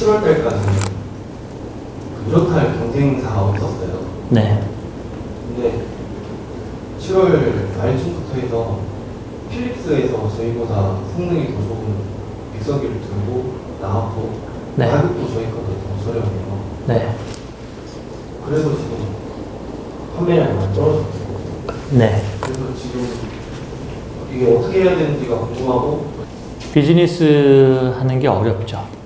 7월 달까지는 그 유로탈 경쟁사가 없었어요. 네. 근데 7월 말쯤부터 해서 필립스에서 저희보다 성능이 더 좋은 믹서기를 들고 나왔고 네. 가격도 저희 거보다 더 저렴해요. 네. 그래서 지금 판매량이 많이 떨어졌어요. 네. 그래서 지금 이게 어떻게 해야 되는지가 궁금하고 비즈니스 하는 게 어렵죠.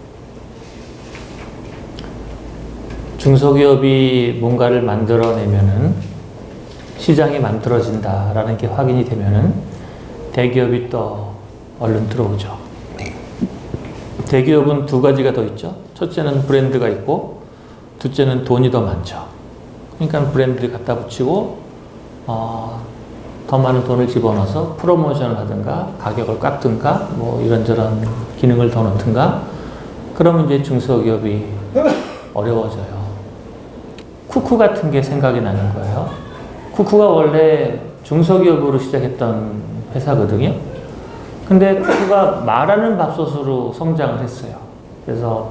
중소기업이 뭔가를 만들어내면은 시장이 만들어진다라는 게 확인이 되면은 대기업이 또 얼른 들어오죠. 대기업은 두 가지가 더 있죠. 첫째는 브랜드가 있고, 둘째는 돈이 더 많죠. 그러니까 브랜드 갖다 붙이고, 어, 더 많은 돈을 집어넣어서 프로모션을 하든가, 가격을 깎든가, 뭐 이런저런 기능을 더 넣든가, 그러면 이제 중소기업이 어려워져요. 쿠쿠 같은 게 생각이 나는 거예요. 쿠쿠가 원래 중소기업으로 시작했던 회사거든요. 근데 쿠쿠가 말하는 밥솥으로 성장을 했어요. 그래서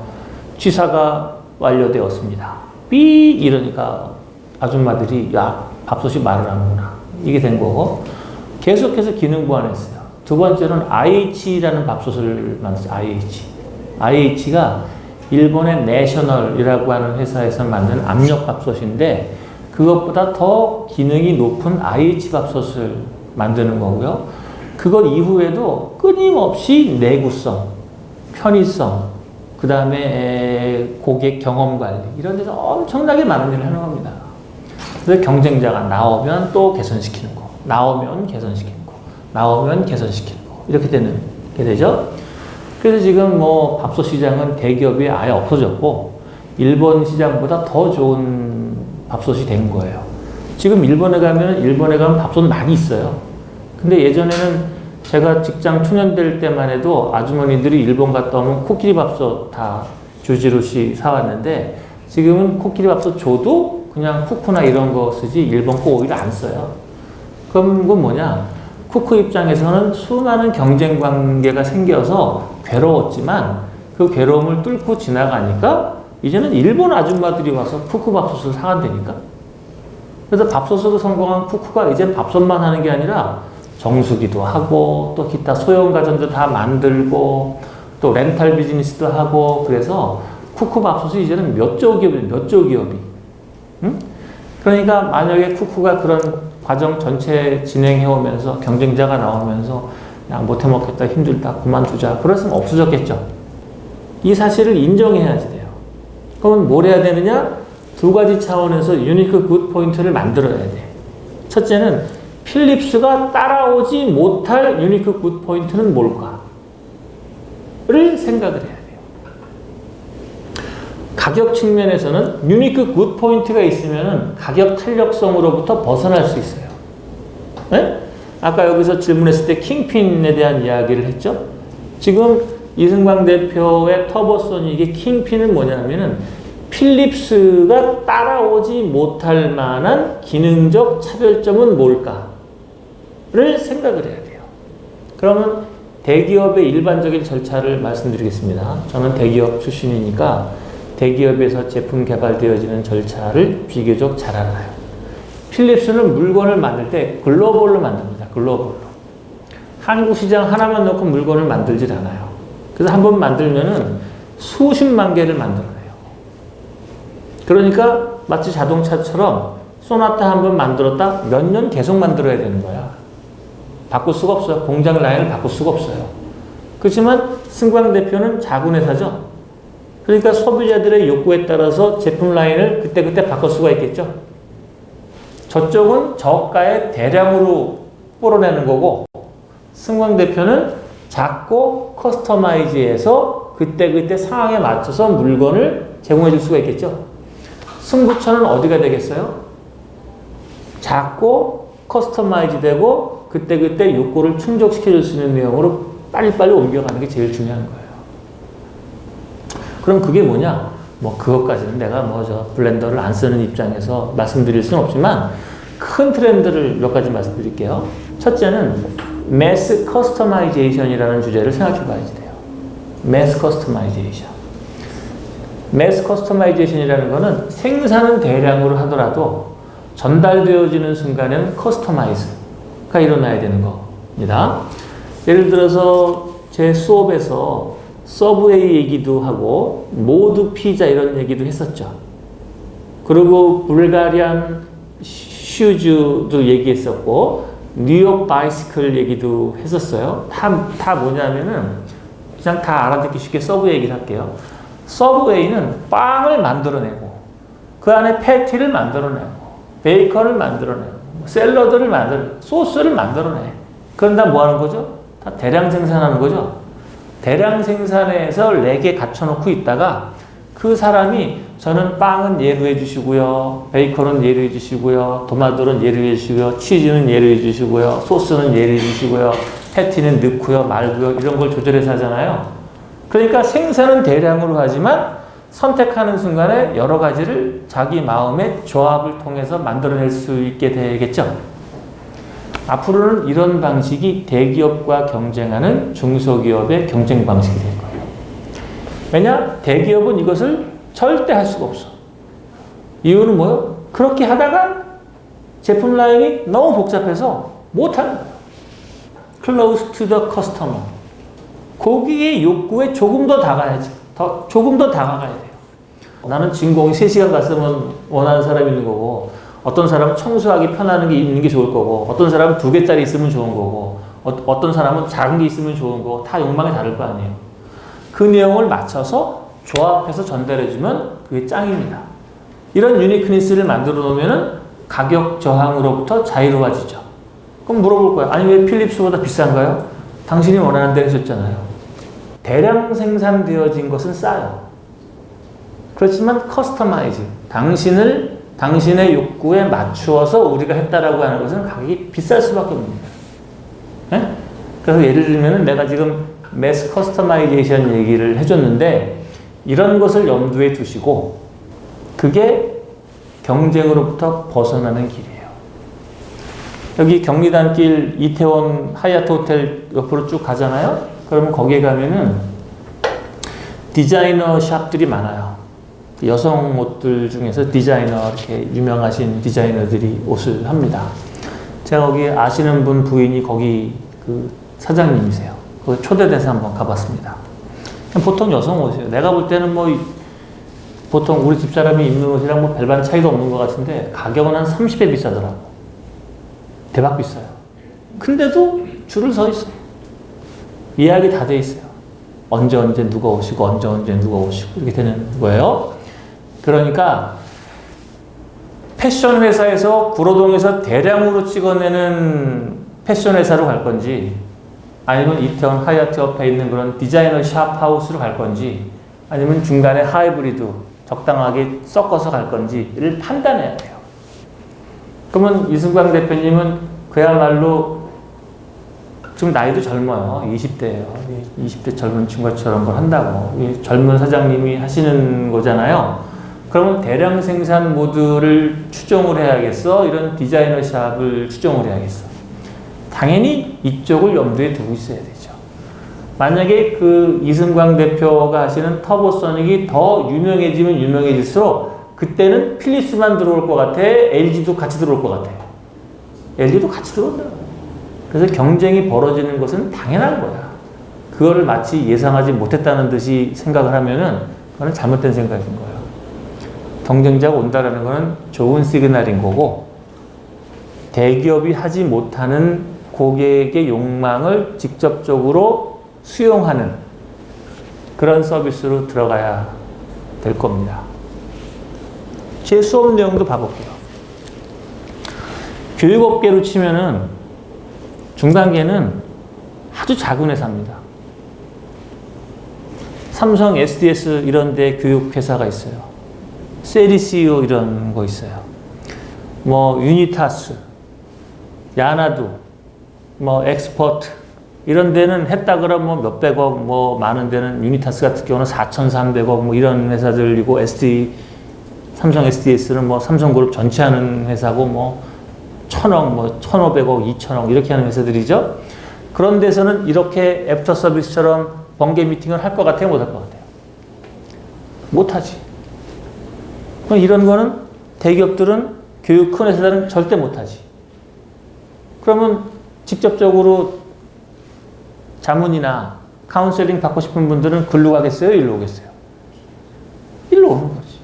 취사가 완료되었습니다. 삐 이러니까 아줌마들이 야 밥솥이 말을 하는구나 이게 된 거고 계속해서 기능 보완했어요. 두 번째로는 IH라는 밥솥을 만들었어요. IH. IH가 일본의 내셔널이라고 하는 회사에서 만든 압력 밥솥인데 그것보다 더 기능이 높은 IH 밥솥을 만드는 거고요. 그것 이후에도 끊임없이 내구성, 편의성, 그 다음에 고객 경험 관리 이런 데서 엄청나게 많은 일을 하는 겁니다. 그래서 경쟁자가 나오면 또 개선시키는 거, 나오면 개선시키는 거, 나오면 개선시키는 거 이렇게 되는 게 되죠. 그래서 지금 뭐 밥솥 시장은 대기업이 아예 없어졌고 일본 시장보다 더 좋은 밥솥이 된 거예요. 지금 일본에 가면 일본에 가면 밥솥 많이 있어요. 근데 예전에는 제가 직장 초년될 때만 해도 아주머니들이 일본 갔다 오면 코끼리 밥솥 다 주지루시 사왔는데 지금은 코끼리 밥솥 줘도 그냥 쿠쿠나 이런 거 쓰지 일본 거 오히려 안 써요. 그럼 그건 뭐냐? 쿠쿠 입장에서는 수많은 경쟁 관계가 생겨서 괴로웠지만 그 괴로움을 뚫고 지나가니까 이제는 일본 아줌마들이 와서 쿠쿠 밥솥을 사간다니까. 그래서 밥솥으로 성공한 쿠쿠가 이제 밥솥만 하는 게 아니라 정수기도 하고 또 기타 소형 가전도 다 만들고 또 렌탈 비즈니스도 하고 그래서 쿠쿠 밥솥이 이제는 몇조 기업이 몇조 기업이 응? 그러니까 만약에 쿠쿠가 그런 과정 전체 진행해 오면서 경쟁자가 나오면서 야 못해 먹겠다 힘들다 그만두자 그랬으면 없어졌겠죠 이 사실을 인정해야지 돼요 그러면 뭘 해야 되느냐 두 가지 차원에서 유니크 굿 포인트를 만들어야 돼 첫째는 필립스가 따라오지 못할 유니크 굿 포인트는 뭘까? 를 생각을 해야 돼요. 가격 측면에서는 유니크 굿 포인트가 있으면 가격 탄력성으로부터 벗어날 수 있어요. 네? 아까 여기서 질문했을 때 킹핀에 대한 이야기를 했죠. 지금 이승광 대표의 터보소닉의 킹핀은 뭐냐면은 필립스가 따라오지 못할 만한 기능적 차별점은 뭘까를 생각을 해야 돼요. 그러면 대기업의 일반적인 절차를 말씀드리겠습니다. 저는 대기업 출신이니까 대기업에서 제품 개발되어지는 절차를 비교적 잘 알아요. 필립스는 물건을 만들 때 글로벌로 만듭니다. 글로벌로. 한국 시장 하나만 놓고 물건을 만들질 않아요. 그래서 한 번 만들면은 수십만 개를 만들어내요. 그러니까 마치 자동차처럼 소나타 한 번 만들었다 몇 년 계속 만들어야 되는 거야. 바꿀 수가 없어요. 공장 라인을 바꿀 수가 없어요. 그렇지만 승광 대표는 작은 회사죠. 그러니까 소비자들의 욕구에 따라서 제품 라인을 그때그때 바꿀 수가 있겠죠. 저쪽은 저가에 대량으로 뿌려내는 거고 승광 대표는 작고 커스터마이즈해서 그때그때 상황에 맞춰서 물건을 제공해 줄 수가 있겠죠. 승부처는 어디가 되겠어요? 작고 커스터마이즈 되고 그때그때 욕구를 충족시켜 줄 수 있는 내용으로 빨리빨리 옮겨가는 게 제일 중요한 거예요. 그럼 그게 뭐냐? 뭐 그것까지는 내가 뭐 저 블렌더를 안 쓰는 입장에서 말씀드릴 수는 없지만 큰 트렌드를 몇 가지 말씀드릴게요. 첫째는 매스 커스터마이제이션이라는 주제를 생각해 봐야지 돼요. 매스 커스터마이제이션. 매스 커스터마이제이션이라는 거는 생산은 대량으로 하더라도 전달되어지는 순간에는 커스터마이즈가 일어나야 되는 겁니다. 예를 들어서 제 수업에서 서브웨이 얘기도 하고 모두 피자 이런 얘기도 했었죠. 그리고 불가리안 슈즈도 얘기했었고 뉴욕 바이스클 얘기도 했었어요. 다, 다 뭐냐면은 그냥 다 알아듣기 쉽게 서브웨이 얘기를 할게요. 서브웨이는 빵을 만들어내고 그 안에 패티를 만들어내고 베이컨을 만들어내고 샐러드를 만들어 소스를 만들어내. 그럼 다뭐 하는 거죠? 다 대량 생산하는 거죠. 대량 생산해서 렉에 갖춰놓고 있다가 그 사람이 저는 빵은 예루해 주시고요. 베이컨은 예루해 주시고요. 도마도는 예루해 주시고요. 치즈는 예루해 주시고요. 소스는 예루해 주시고요. 패티는 넣고요. 말고요. 이런 걸 조절해서 하잖아요. 그러니까 생산은 대량으로 하지만 선택하는 순간에 여러 가지를 자기 마음의 조합을 통해서 만들어낼 수 있게 되겠죠. 앞으로는 이런 방식이 대기업과 경쟁하는 중소기업의 경쟁 방식이 될 거예요. 왜냐? 대기업은 이것을 절대 할 수가 없어. 이유는 뭐요? 그렇게 하다가 제품 라인이 너무 복잡해서 못하는 거예요. Close to the customer. 고객의 욕구에 조금 더 다가야지. 더, 조금 더 다가가야 돼요. 나는 진공이 3시간 갔으면 원하는 사람이 있는 거고, 어떤 사람은 청소하기 편한 게 있는 게 좋을 거고, 어떤 사람은 두 개짜리 있으면 좋은 거고, 어, 떤 사람은 작은 게 있으면 좋은 거고, 다 욕망이 다를 거 아니에요. 그 내용을 맞춰서 조합해서 전달해주면 그게 짱입니다. 이런 유니크니스를 만들어 놓으면 가격 저항으로부터 자유로워지죠. 그럼 물어볼 거야. 아니, 왜 필립스보다 비싼가요? 당신이 원하는 대로 했잖아요. 대량 생산되어진 것은 싸요. 그렇지만 커스터마이즈. 당신을 당신의 욕구에 맞추어서 우리가 했다라고 하는 것은 가격이 비쌀 수밖에 없습니다. 네? 그래서 예를 들면 내가 지금 매스 커스터마이제이션 얘기를 해줬는데 이런 것을 염두에 두시고 그게 경쟁으로부터 벗어나는 길이에요. 여기 경리단길 이태원 하얏트 호텔 옆으로 쭉 가잖아요. 그러면 거기에 가면은 디자이너 샵들이 많아요. 여성 옷들 중에서 디자이너 이렇게 유명하신 디자이너들이 옷을 합니다. 제가 거기 아시는 분 부인이 거기 그 사장님이세요. 그 초대돼서 한번 가봤습니다. 보통 여성 옷이에요. 내가 볼 때는 뭐 보통 우리 집사람이 입는 옷이랑 뭐 별반 차이도 없는 것 같은데 가격은 한 30배 비싸더라고. 대박 비싸요. 근데도 줄을 서 있어. 예약이 다 돼 있어요. 언제 언제 누가 오시고 언제 언제 누가 오시고 이렇게 되는 거예요. 그러니까 패션 회사에서 구로동에서 대량으로 찍어내는 패션 회사로 갈 건지 아니면 이태원 하얏트 옆에 있는 그런 디자이너 샵 하우스로 갈 건지 아니면 중간에 하이브리드 적당하게 섞어서 갈 건지를 판단해야 돼요. 그러면 이승광 대표님은 그야말로 지금 나이도 젊어요. 20대예요. 20대 젊은 친구처럼 걸 한다고. 이 젊은 사장님이 하시는 거잖아요. 그러면 대량 생산 모드를 추종을 해야겠어? 이런 디자이너 샵을 추종을 해야겠어? 당연히 이쪽을 염두에 두고 있어야 되죠. 만약에 그 이승광 대표가 하시는 터보소닉이 더 유명해지면 유명해질수록 그때는 필립스만 들어올 것 같아. LG도 같이 들어올 것 같아. LG도 같이 들어온다. 그래서 경쟁이 벌어지는 것은 당연한 거야. 그거를 마치 예상하지 못했다는 듯이 생각을 하면은 그거는 잘못된 생각인 거예요. 경쟁자가 온다라는 것은 좋은 시그널인 거고 대기업이 하지 못하는 고객의 욕망을 직접적으로 수용하는 그런 서비스로 들어가야 될 겁니다. 제 수업 내용도 봐볼게요. 교육업계로 치면은 중단계는 아주 작은 회사입니다. 삼성, SDS 이런 데 교육회사가 있어요. 세리시오 이런 거 있어요. 뭐 유니타스, 야나두, 뭐 엑스퍼트 이런 데는 했다 그러면 뭐 몇백억, 뭐 많은 데는 유니타스 같은 경우는 4,300억 뭐 이런 회사들이고 SD 삼성 SDS는 뭐 삼성그룹 전체 하는 회사고 뭐 천억, 뭐 천오백억, 이천억 이렇게 하는 회사들이죠. 그런 데서는 이렇게 애프터 서비스처럼 번개 미팅을 할 것 같아요, 못 할 것 같아요? 못하지. 이런 거는 대기업들은 교육 큰 회사들은 절대 못하지. 그러면 직접적으로 자문이나 카운셀링 받고 싶은 분들은 글로 가겠어요? 일로 오겠어요? 일로 오는 거지.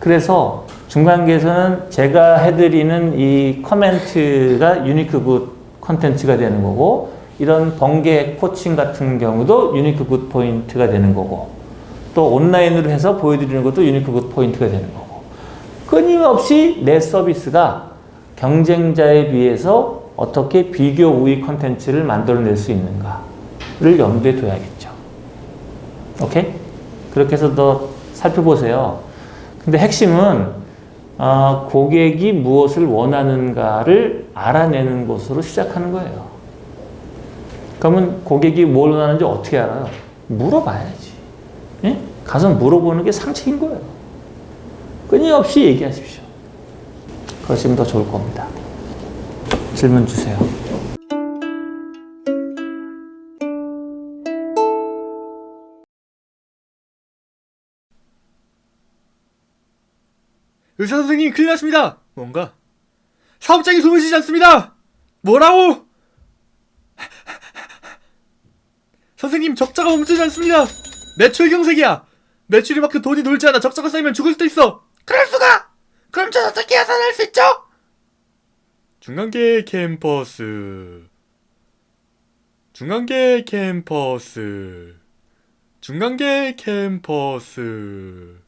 그래서 중간계에서는 제가 해드리는 이 커멘트가 유니크 굿 컨텐츠가 되는 거고 이런 번개 코칭 같은 경우도 유니크 굿 포인트가 되는 거고 또 온라인으로 해서 보여드리는 것도 유니크 굿 포인트가 되는 거고 끊임없이 내 서비스가 경쟁자에 비해서 어떻게 비교 우위 컨텐츠를 만들어낼 수 있는가를 염두에 둬야겠죠. 오케이? 그렇게 해서 더 살펴보세요. 근데 핵심은 어, 고객이 무엇을 원하는가를 알아내는 것으로 시작하는 거예요. 그러면 고객이 뭘 원하는지 어떻게 알아요? 물어봐야지. 예? 가서 물어보는 게 상책인 거예요. 끊임없이 얘기하십시오. 그러시면 더 좋을 겁니다. 질문 주세요. 의사 선생님 큰일 났습니다. 뭔가 사업장이 주지 않습니다. 뭐라고? 선생님 적자가 멈추지 않습니다. 매출 경색이야. 매출이 만큼 돈이 놀지 않아 적자가 쌓이면 죽을 수도 있어. 그럴 수가? 그럼 전 어떻게 하산할 수 있죠? 중간계 캠퍼스. 중간계 캠퍼스. 중간계 캠퍼스